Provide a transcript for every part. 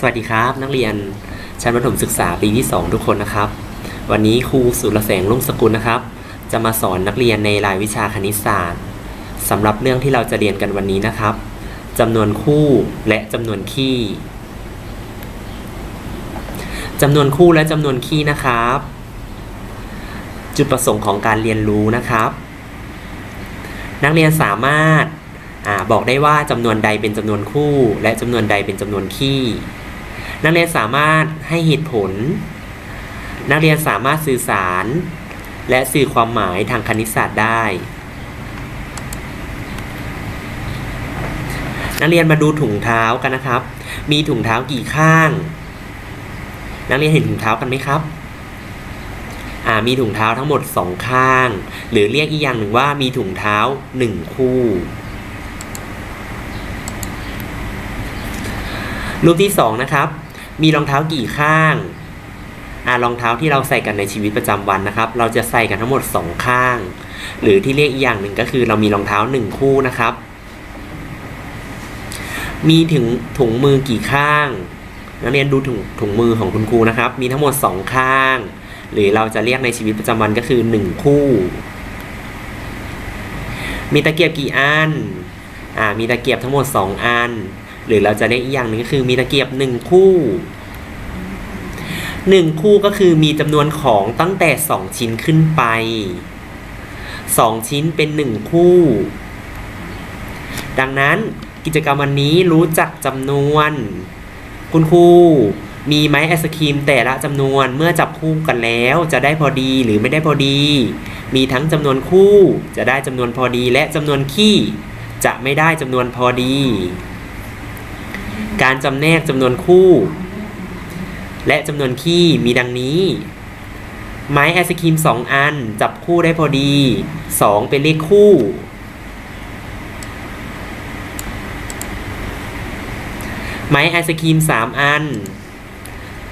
สวัสดีครับ นักเรียนชั้นประถมศึกษาปีที่ 2 ทุกคนนะครับ วันนี้ครูสุรแสงลุ่งสกุลนะครับ จะมาสอนนักเรียนในรายวิชาคณิตศาสตร์สำหรับเรื่องที่เราจะเรียนกันวันนี้นะครับจำนวนคู่และจำนวนคี่จำนวนคู่และจำนวนคี่นะครับ จุดประสงค์ของการเรียนรู้นะครับ นักเรียนสามารถอบอกได้ว่าจำนวนใดเป็นจำนวนคู่ และจำนวนใดเป็นจำนวนคี่ นักเรียนสามารถให้เหตุผล นักเรียนสามารถสื่อสาร และสื่อความหมายทางคณิตศาสตร์ได้ นักเรียนมาดูถุงเท้ากันนะครับ มีถุงเท้ากี่ข้าง นักเรียนเห็นถุงเท้ากันไหมครับอ่ามีถุงเท้าทั้งหมด 2 ข้าง หรือเรียกอีกอย่างหนึ่งว่ามีถุงเท้า 1 คู่ รูปที่ 2 นะครับ มีรองเท้ากี่ข้างอ่ารองเท้าที่เราใส่กันในชีวิตประจำวันนะครับ เราจะใส่กันทั้งหมด 2 ข้าง หรือที่เรียกอีกอย่างหนึ่งก็คือเรามีรองเท้า 1 คู่นะครับ มีถึงถุงมือกี่ข้างนักเรียนดูถุงถุงมือของคุณครูนะครับ มีทั้งหมด 2 ข้าง หรือเราจะเรียกในชีวิตประจำวันก็คือ 1 คู่ มีตะเกียบกี่อันอ่ามีตะเกียบทั้งหมด 2 อัน หรือเราจะเรียกอีกอย่างหนึ่งก็คือมีตะเกียบ1คู่1คู่ก็คือมีจำนวนของตั้งแต่2ชิ้นขึ้นไป2ชิ้นเป็น1คู่ ดังนั้นกิจกรรมวันนี้รู้จักจำนวน คุณครูมีไม้ไอศครีมแต่ละจำนวนเมื่อจับคู่กันแล้วจะได้พอดีหรือไม่ได้พอดี มีทั้งจำนวนคู่จะได้จำนวนพอดีและจำนวนคี่จะไม่ได้จำนวนพอดี การจำแนกจำนวนคู่ และจำนวนคี่มีดังนี้ ไม้ไอศครีม2อันจับคู่ได้พอดี2เป็นเลขคู่ ไม้ไอศครีม3อัน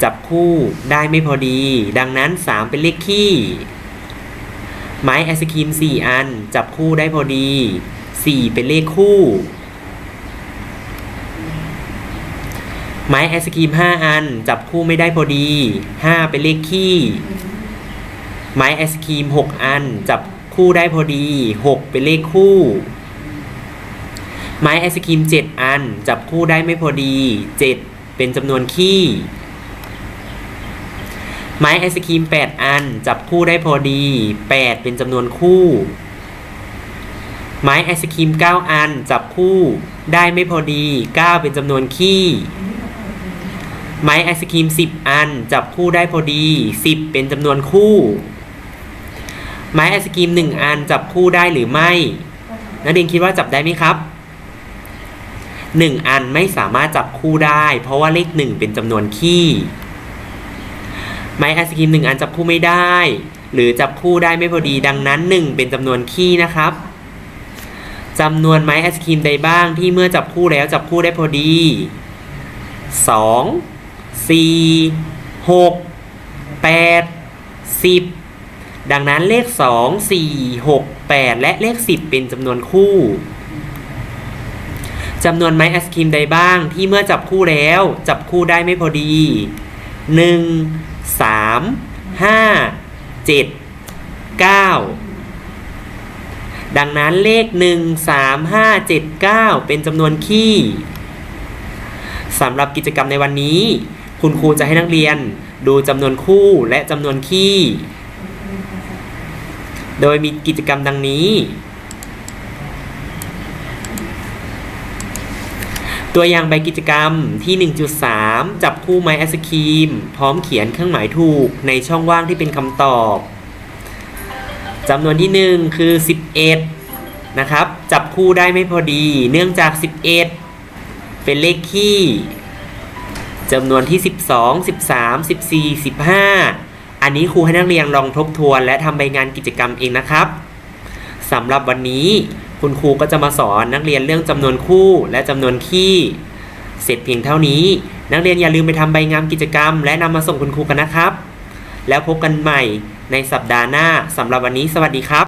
จับคู่ได้ไม่พอดี ดังนั้น3เป็นเลขคี่ไม้ไอศครีม4 อัน จับคู่ได้พอดี 4 เป็นเลขคู่ ไม้ไอศครีม5อัน จับคู่ไม่ได้พอดี5เป็นเลขคี่ไม้ไอศครีม6อัน จับคู่ได้พอดี6เป็นเลขคู่ ไม้ไอศครีม7อัน จับคู่ได้ไม่พอดี7เป็นจำนวนคี่ไม้ไอศครีม 8 อัน จับคู่ได้พอดี 8 เป็นจำนวนคู่ ไม้ไอศครีม 9 อัน จับคู่ได้ไม่พอดี 9 เป็นจำนวนคี่ ไม้ไอศครีม 10 อัน จับคู่ได้พอดี 10 เป็นจำนวนคู่ ไม้ไอศครีม 1 อัน จับคู่ได้หรือไม่ นักเรียนคิดว่าจับได้ไหมครับ 1 อันไม่สามารถจับคู่ได้ เพราะว่าเลข 1 เป็นจำนวนคี่ ไม้ไอศครีม 1 อันจับคู่ไม่ได้ หรือจับคู่ได้ไม่พอดีดังนั้น 1 เป็นจำนวนคี่นะครับจำนวนไม้ไอศครีมใดบ้างที่เมื่อจับคู่แล้วจับคู่ได้พอดี 2 4 6 8 10ดังนั้นเลข2 4 6 8และเลข10เป็นจำนวนคู่จำนวนไม้ไอศครีมใดบ้างที่เมื่อจับคู่แล้ว จับคู่ได้ไม่พอดี 1 3 5 7 9 ดังนั้นเลข 1 3 5 7 9 เป็นจำนวนคี่สำหรับกิจกรรมในวันนี้ คุณครูจะให้นักเรียนดูจำนวนคู่และจำนวนคี่โดยมีกิจกรรมดังนี้ ตัวอย่างใบกิจกรรมที่ 1.3 จับคู่ไม้ไอศครีม พร้อมเขียนเครื่องหมายถูกในช่องว่างที่เป็นคำตอบจำนวนที่ 1 คือ 11 นะครับ จับคู่ได้ไม่พอดี เนื่องจาก 11 เป็นเลขคี่ จำนวนที่ 12 13 14 15 อันนี้ครูให้นักเรียนลองทบทวน และทำใบงานกิจกรรมเองนะครับสำหรับวันนี้คุณครูก็จะมาสอนนักเรียนเรื่องจำนวนคู่และจำนวนคี่ เสร็จเพียงเท่านี้ นักเรียนอย่าลืมไปทำใบงานกิจกรรม และนำมาส่งคุณครูกันนะครับ แล้วพบกันใหม่ในสัปดาห์หน้าสำหรับวันนี้สวัสดีครับ